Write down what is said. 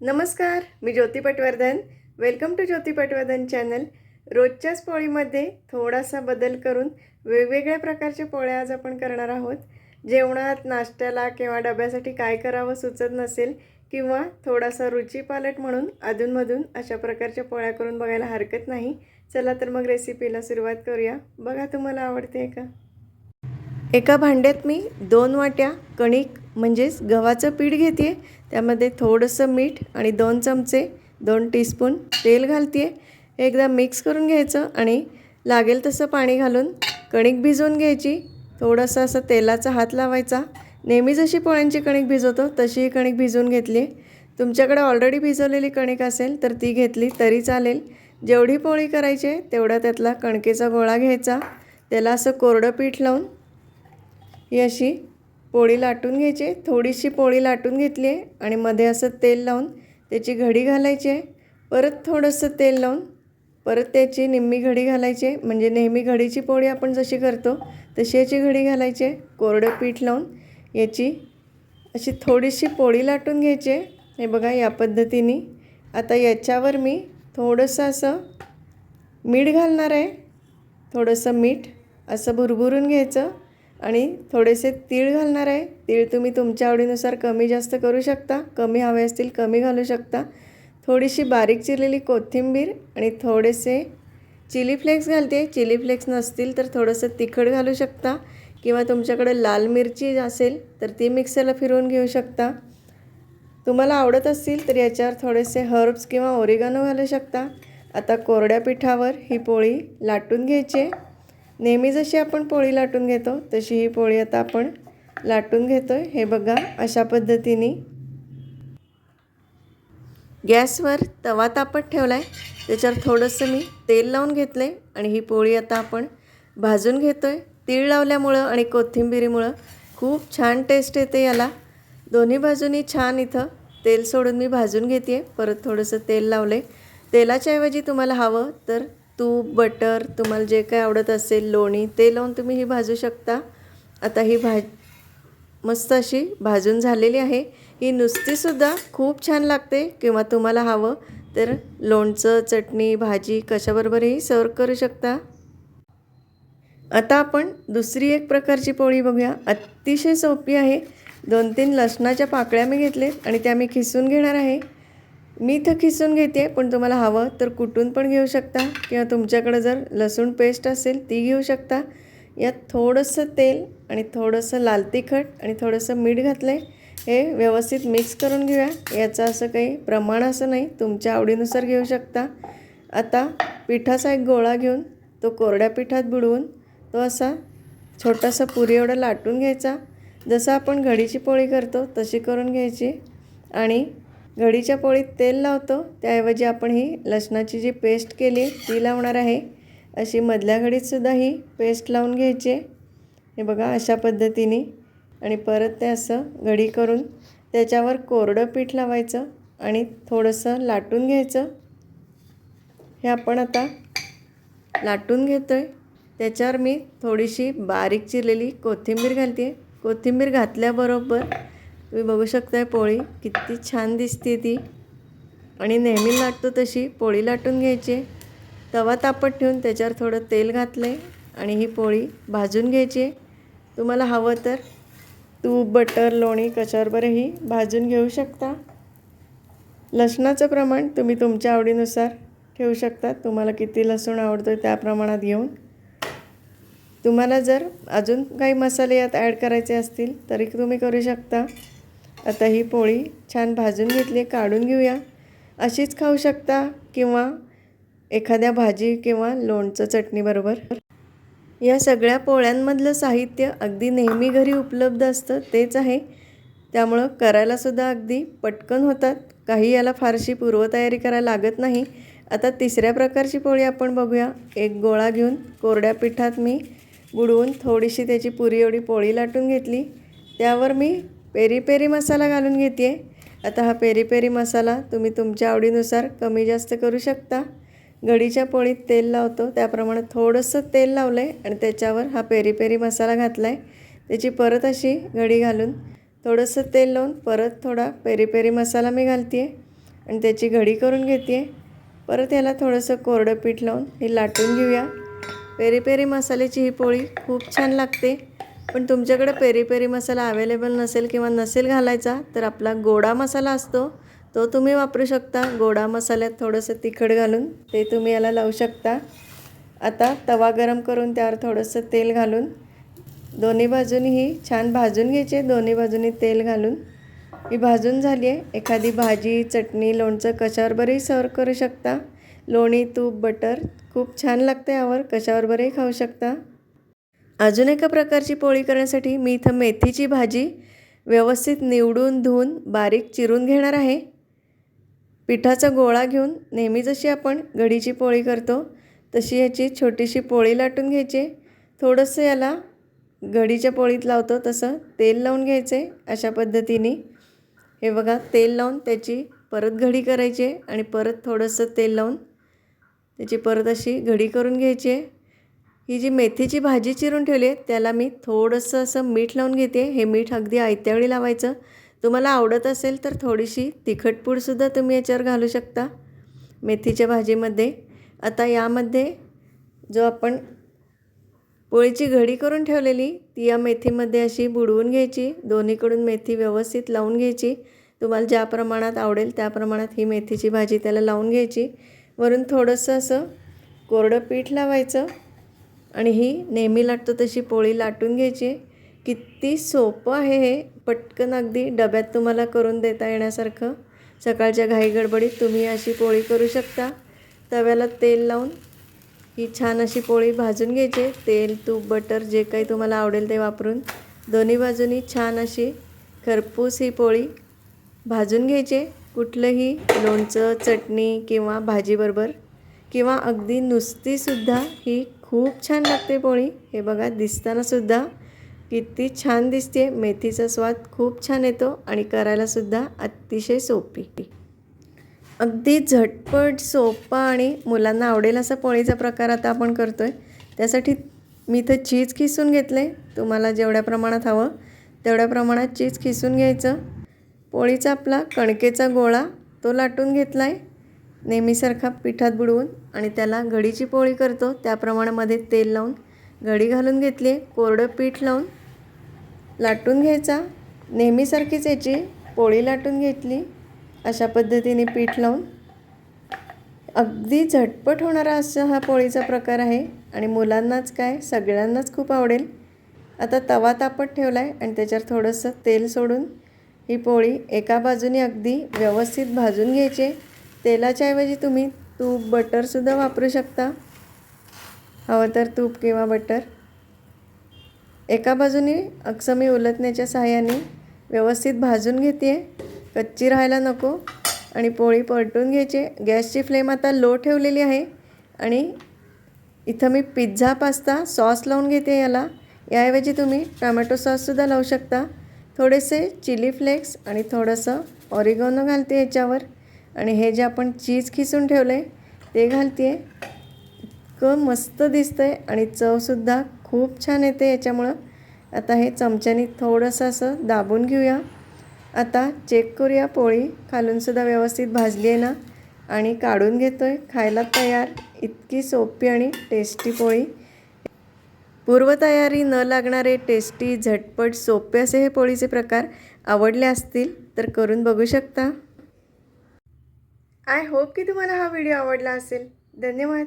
नमस्कार मी Jyoti Patwardhan. Welcome to Jyoti Patwardhan channel रोजच्याच पोळीमध्ये थोडासा बदल करून वेगवेगळ्या प्रकारच्या पोळ्या आज आपण करणार आहोत. जेवणात नाश्त्याला किंवा डब्यासाठी काय करावं सुचत नसेल किंवा थोडासा रुचीपालट म्हणून अधूनमधून अशा प्रकारच्या पोळ्या करून बघायला हरकत नाही चला तर मग रेसिपीला सुरुवात करूया. बघा तुम्हाला आवडते का? एका भांड्यात मी दोन वाट्या कणिक म्हणजेच गव्हाचं पीठ घेते त्यामध्ये थोडंसं मीठ आणि दोन चमचे दोन टीस्पून तेल घालते एकदा मिक्स करून घ्यायचं आणि लागेल तसं पाणी घालून कणिक भिजवून घ्यायची. थोडंसं असं तेलाचा हात लावायचा. नेहमी जशी पोळ्यांची कणिक भिजवतो तशी ही कणिक भिजवून घेतली. तुमच्याकडे ऑलरेडी भिजवलेली कणिक असेल तर ती घेतली तरी चालेल. जेवढी पोळी करायची आहे तेवढा त्यातला कणकेचा गोळा घ्यायचा. त्याला असं कोरडं पीठ लावून ही अशी पोळी लाटून घ्यायची. आहे थोडीशी पोळी लाटून घेतली आहे आणि मध्ये असं तेल लावून त्याची घडी घालायची आहे. परत थोडंसं तेल लावून परत त्याची निम्मी घडी घालायची आहे. म्हणजे नेहमी घडीची पोळी आपण जशी करतो तशी याची घडी घालायची आहे. कोरडं पीठ लावून याची अशी थोडीशी पोळी लाटून घ्यायची आहे. हे बघा या पद्धतीने. आता याच्यावर मी थोडंसं असं मीठ घालणार आहे. थोडंसं मीठ असं भुरभुरून घ्यायचं. आणि थोडेसे तीळ घालणार आहे. तीळ तुम्ही तुमच्या आवडीनुसार कमी जास्त करू शकता कमी हवे असतील कमी घालू शकता. थोडीशी बारीक चिरलेली कोथिंबीर आणि थोडेसे चिली फ्लेक्स घालते. चिली फ्लेक्स नसतील तर थोडंसं तिखट घालू शकता किंवा तुमच्याकडे लाल मिरची असेल तर ती मिक्सरला फिरवून घेऊ शकता. तुम्हाला आवडत असतील तर याच्यावर थोडेसे हर्ब्स किंवा ओरिगानो घालू शकता. आता कोरड्या पिठावर ही पोळी लाटून घ्यायची आहे. नेहमी जशी आपण पोळी लाटून घेतो तशी ही पोळी आता आपण लाटून घेतो आहे हे बघा अशा पद्धतीने. गॅसवर तवा तापत ठेवला आहे त्याच्यावर थोडंसं मी तेल लावून घेतलं आहे आणि ही पोळी आता आपण भाजून घेतो आहे तीळ लावल्यामुळं आणि कोथिंबिरीमुळं खूप छान टेस्ट येते याला. दोन्ही बाजूनी छान इथं तेल सोडून मी भाजून घेते परत थोडंसं तेल लावलं आहे तेलाच्या ऐवजी तुम्हाला हवं तर तूप बटर तुम्हाला जे काय आवडत असेल लोणी ते लावून तुम्ही ही भाजू शकता. आता ही भाज मस्त अशी भाजून झालेली आहे. ही नुसतीसुद्धा खूप छान लागते. किंवा तुम्हाला हवं तर लोणचं चटणी भाजी कशाबरोबरही सर्व करू शकता. आता आपण दुसरी एक प्रकारची पोळी बघूया. अतिशय सोपी आहे. दोन तीन लसणाच्या पाकळ्या मी घेतलेत आणि त्या मी खिसून घेणार आहे. मी इथं खिसून घेते पण तुम्हाला हवं तर कुटून पण घेऊ शकता. किंवा तुमच्याकडं जर लसूण पेस्ट असेल ती घेऊ शकता. यात थोडंसं तेल आणि थोडंसं लाल तिखट आणि थोडंसं मीठ घातलं आहे हे व्यवस्थित मिक्स करून घेऊया. याचं असं काही प्रमाण असं नाही. तुमच्या आवडीनुसार घेऊ शकता. आता पिठाचा एक गोळा घेऊन तो कोरड्या पिठात बुडवून तो असा छोटासा पुरी एवढा लाटून घ्यायचा. जसं आपण घडीची पोळी करतो तशी करून घ्यायची. आणि घडीच्या पोळीत तेल लावतो. त्याऐवजी आपण ही लसणाची जी पेस्ट केली ती लावणार आहे. अशी मधल्या घडीतसुद्धा ही पेस्ट लावून घ्यायची हे बघा अशा पद्धतीने. आणि परत ते असं घडी करून त्याच्यावर कोरडं पीठ लावायचं आणि थोडंसं लाटून घ्यायचं. हे आपण आता लाटून घेतो आहे त्याच्यावर मी थोडीशी बारीक चिरलेली कोथिंबीर घालते. कोथिंबीर घातल्याबरोबर तुम्ही बघू शकताय पोळी. किती छान दिसते ती. आणि नेहमी लाटतो तशी. पोळी लाटून घ्यायची. तवा तापत ठेवून त्याच्यावर थोडं तेल घातलं आहे आणि ही पोळी भाजून घ्यायची. आहे तुम्हाला हवं तर तूप बटर लोणी कशाबरोबरही भाजून घेऊ शकता. लसणाचं प्रमाण तुम्ही तुमच्या आवडीनुसार ठेवू शकता. तुम्हाला किती लसूण आवडतो आहे त्या प्रमाणात घेऊन. तुम्हाला जर अजून काही मसाले यात ॲड करायचे असतील तरी तुम्ही करू शकता. आता ही पोळी छान भाजून घेतली काढून घेऊया. अशीच खाऊ शकता किंवा एखाद्या भाजी किंवा लोणचं चटणीबरोबर या सगळ्या पोळ्यांमधलं साहित्य अगदी नेहमी घरी उपलब्ध असतं तेच आहे. त्यामुळं करायलासुद्धा अगदी पटकन होतात. काही याला फारशी पूर्वतयारी करायला लागत नाही. आता तिसऱ्या प्रकारची पोळी आपण बघूया. एक गोळा घेऊन कोरड्या पिठात मी बुडवून थोडीशी त्याची पुरी एवढी पोळी लाटून घेतली. त्यावर मी पेरी पेरी मसाला घालून घेते आता हा पेरी पेरी मसाला तुम्ही तुमच्या आवडीनुसार कमी जास्त करू शकता. घडीच्या पोळीत तेल लावतो. त्याप्रमाणे थोडंसं तेल लावलं आहे आणि त्याच्यावर हा पेरी पेरी मसाला घातला आहे त्याची परत अशी घडी घालून थोडंसं तेल लावून परत थोडा पेरी पेरी मसाला मी घालते आहे आणि त्याची घडी करून घेते परत याला थोडंसं कोरडं पीठ लावून हे लाटून घेऊया. पेरी पेरी मसाल्याची ही पोळी खूप छान लागते. पण तुमच्याकडे पेरी पेरी मसाला अवेलेबल नसेल किंवा नसेल घालायचा तर आपला गोडा मसाला असतो तो तुम्ही वापरू शकता. गोडा मसाल्यात थोडंसं तिखट घालून ते तुम्ही याला लावू शकता. आता तवा गरम करून त्यावर थोडंसं तेल घालून दोन्ही बाजूनीही छान भाजून घ्यायचे. दोन्ही बाजूनी तेल घालून. ही भाजून झाली आहे. एखादी भाजी चटणी लोणचं कशावर बरंही सर्व करू शकता. लोणी तूप बटर खूप छान लागतं यावर. कशावर बरंही खाऊ शकता. अजून एका प्रकारची पोळी करण्यासाठी मी इथं मेथीची भाजी व्यवस्थित निवडून धुवून बारीक चिरून घेणार आहे. पिठाचा गोळा घेऊन नेहमी जशी आपण घडीची पोळी करतो तशी याची छोटीशी पोळी लाटून घ्यायची. थोडंसं याला घडीच्या पोळीत लावतो तसं तेल लावून घ्यायचे अशा पद्धतीने. हे बघा तेल लावून त्याची परत घडी करायची आहे आणि परत थोडंसं तेल लावून त्याची परत अशी घडी करून घ्यायची. आहे ही जी मेथीची भाजी चिरून ठेवली आहे त्याला मी थोडंसं असं मीठ लावून घेते. हे मीठ अगदी आयत्यावेळी लावायचं. तुम्हाला आवडत असेल तर थोडीशी तिखटपूडसुद्धा तुम्ही याच्यावर घालू शकता मेथीच्या भाजीमध्ये. आता यामध्ये जो आपण पोळीची घडी करून ठेवलेली ती या मेथीमध्ये अशी बुडवून घ्यायची. दोन्हीकडून मेथी व्यवस्थित लावून घ्यायची. तुम्हाला ज्या प्रमाणात आवडेल त्या प्रमाणात ही मेथीची भाजी त्याला लावून घ्यायची. वरून थोडंसं असं कोरडं पीठ लावायचं. आणि ही नेहमी लाटतो तशी पोळी लाटून घ्यायची. किती सोपं आहे हे. पटकन अगदी डब्यात तुम्हाला करून देता येण्यासारखं. सकाळच्या घाईगडबडीत तुम्ही अशी पोळी करू शकता. तव्याला तेल लावून ही छान अशी पोळी भाजून घ्यायची. तेल तूप बटर जे काही तुम्हाला आवडेल ते वापरून दोन्ही बाजूनी छान अशी खरपूस ही पोळी भाजून घ्यायचे. कुठलंही लोणचं चटणी किंवा भाजीबरोबर किंवा अगदी नुसतीसुद्धा ही खूप छान लागते पोळी. हे बघा दिसतानासुद्धा किती छान दिसते. मेथीचा स्वाद खूप छान येतो आणि करायलासुद्धा अतिशय सोपी. अगदी झटपट सोपा आणि मुलांना आवडेल असा पोळीचा प्रकार आता आपण करतो आहे त्यासाठी मी इथं चीज खिसून घेतलं. आहे तुम्हाला जेवढ्या प्रमाणात हवं तेवढ्या प्रमाणात चीज खिसून घ्यायचं. पोळीचा आपला कणकेचा गोळा तो लाटून घेतला आहे नेहमीसारखा पिठात बुडवून आणि त्याला घडीची पोळी करतो त्याप्रमाणे मध्ये तेल लावून घडी घालून घेतली कोरडं पीठ लावून लाटून घ्यायचा. नेहमीसारखीच याची पोळी लाटून घेतली. अशा पद्धतीने पीठ लावून. अगदी झटपट होणारा असा हा पोळीचा प्रकार आहे आणि मुलांनाच काय सगळ्यांनाच खूप आवडेल. आता तवा तापत ठेवला आहे आणि त्याच्यावर थोडंसं तेल सोडून ही पोळी एका बाजूने अगदी व्यवस्थित भाजून घ्यायची. तेलाच्या ऐवजी तुम्ही तूप बटरसुद्धा वापरू शकता. हवं तर तूप किंवा बटर. एका बाजूने अक्षमी उलटण्याच्या सहाय्याने व्यवस्थित भाजून घेते कच्ची राहायला नको आणि पोळी पलटून घ्यायची. गॅसची फ्लेम आता लो ठेवलेली आहे आणि इथं मी पिझ्झा पास्ता सॉस लावून घेते याला. याऐवजी तुम्ही टोमॅटो सॉससुद्धा लावू शकता. थोडेसे चिली फ्लेक्स आणि थोडंसं ऑरिगोनो घालते याच्यावर. आणि हे जे आपण चीज खिसून ठेवलं आहे ते घालते इतकं मस्त दिसतं आहे आणि चवसुद्धा खूप छान येते याच्यामुळं. आता हे चमच्यानी थोडंसं असं दाबून घेऊया. आता चेक करूया पोळी. खालूनसुद्धा व्यवस्थित भाजली आहे ना? आणि काढून घेतो आहे खायला तयार. इतकी सोपी आणि टेस्टी पोळी. पूर्वतयारी न लागणारे टेस्टी झटपट सोपे असे हे पोळीचे प्रकार आवडले असतील तर करून बघू शकता. आय होप की तुम्हाला हा व्हिडिओ आवडला असेल. धन्यवाद.